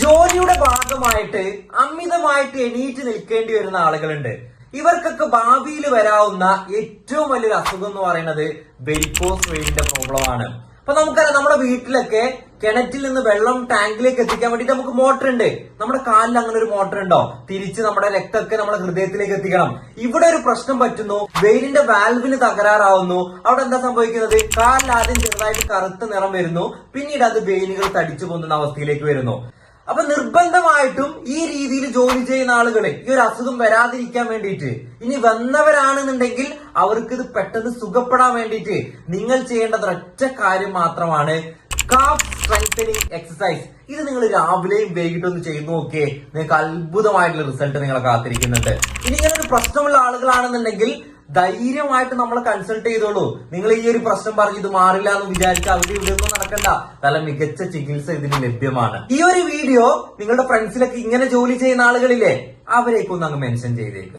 ജോലിയുടെ ഭാഗമായിട്ട് അമിതമായിട്ട് എണീറ്റ് നിൽക്കേണ്ടി വരുന്ന ആളുകളുണ്ട്. ഇവർക്കൊക്കെ ഭാവിയിൽ വരാവുന്ന ഏറ്റവും വലിയൊരു അസുഖം എന്ന് പറയുന്നത് വെരിക്കോസ് വെയിലിന്റെ പ്രോബ്ലം ആണ്. അപ്പൊ നമുക്കറിയാം നമ്മുടെ വീട്ടിലൊക്കെ കിണറ്റിൽ നിന്ന് വെള്ളം ടാങ്കിലേക്ക് എത്തിക്കാൻ വേണ്ടിട്ട് നമുക്ക് മോട്ടർ ഉണ്ട്. നമ്മുടെ കാലിൽ അങ്ങനെ ഒരു മോട്ടർ ഉണ്ടോ? തിരിച്ച് നമ്മുടെ രക്തമൊക്കെ നമ്മുടെ ഹൃദയത്തിലേക്ക് എത്തിക്കണം. ഇവിടെ ഒരു പ്രശ്നം പറ്റുന്നു. വെയിലിന്റെ വാൽവിന് തകരാറാവുന്നു. അവിടെ എന്താ സംഭവിക്കുന്നത്? കാലിൽ ആദ്യം ചെറുതായിട്ട് കറുത്ത നിറം വരുന്നു. പിന്നീട് അത് വെയിലുകൾ തടിച്ചു പോകുന്ന അവസ്ഥയിലേക്ക് വരുന്നു. അപ്പൊ നിർബന്ധമായിട്ടും ഈ രീതിയിൽ ജോലി ചെയ്യുന്ന ആളുകളെ ഈ ഒരു അസുഖം വരാതിരിക്കാൻ വേണ്ടിയിട്ട്. ഇനി വന്നവരാണെന്നുണ്ടെങ്കിൽ അവർക്ക് ഇത് പെട്ടെന്ന് സുഖപ്പെടാൻ വേണ്ടിയിട്ട് നിങ്ങൾ ചെയ്യേണ്ടത് ഒറ്റ കാര്യം മാത്രമാണ് കാഫ് സ്ട്രെങ്തനിങ് എക്സസൈസ് ഇത് നിങ്ങൾ രാവിലെയും വൈകിട്ടും ഒന്ന് ചെയ്തു നോക്കിയേ. നിങ്ങൾക്ക് അത്ഭുതമായിട്ടുള്ള റിസൾട്ട് നിങ്ങളെ കാത്തിരിക്കുന്നുണ്ട്. ഇനി ഇങ്ങനെ ഒരു പ്രശ്നമുള്ള ആളുകളാണെന്നുണ്ടെങ്കിൽ ധൈര്യമായിട്ട് നമ്മൾ കൺസൾട്ട് ചെയ്തോളൂ. നിങ്ങൾ ഈ ഒരു പ്രശ്നം പറഞ്ഞ് ഇത് മാറില്ല എന്ന് വിചാരിച്ച് അവിടെ ഇവിടെ ഒന്നും നടക്കണ്ട. നല്ല മികച്ച ചികിത്സ ഇതിന് ലഭ്യമാണ്. ഈ ഒരു വീഡിയോ നിങ്ങളുടെ ഫ്രണ്ട്സിലൊക്കെ ഇങ്ങനെ ജോലി ചെയ്യുന്ന ആളുകളില്ലേ അവരേക്കൊന്നും അങ്ങ് മെൻഷൻ ചെയ്തേക്കും.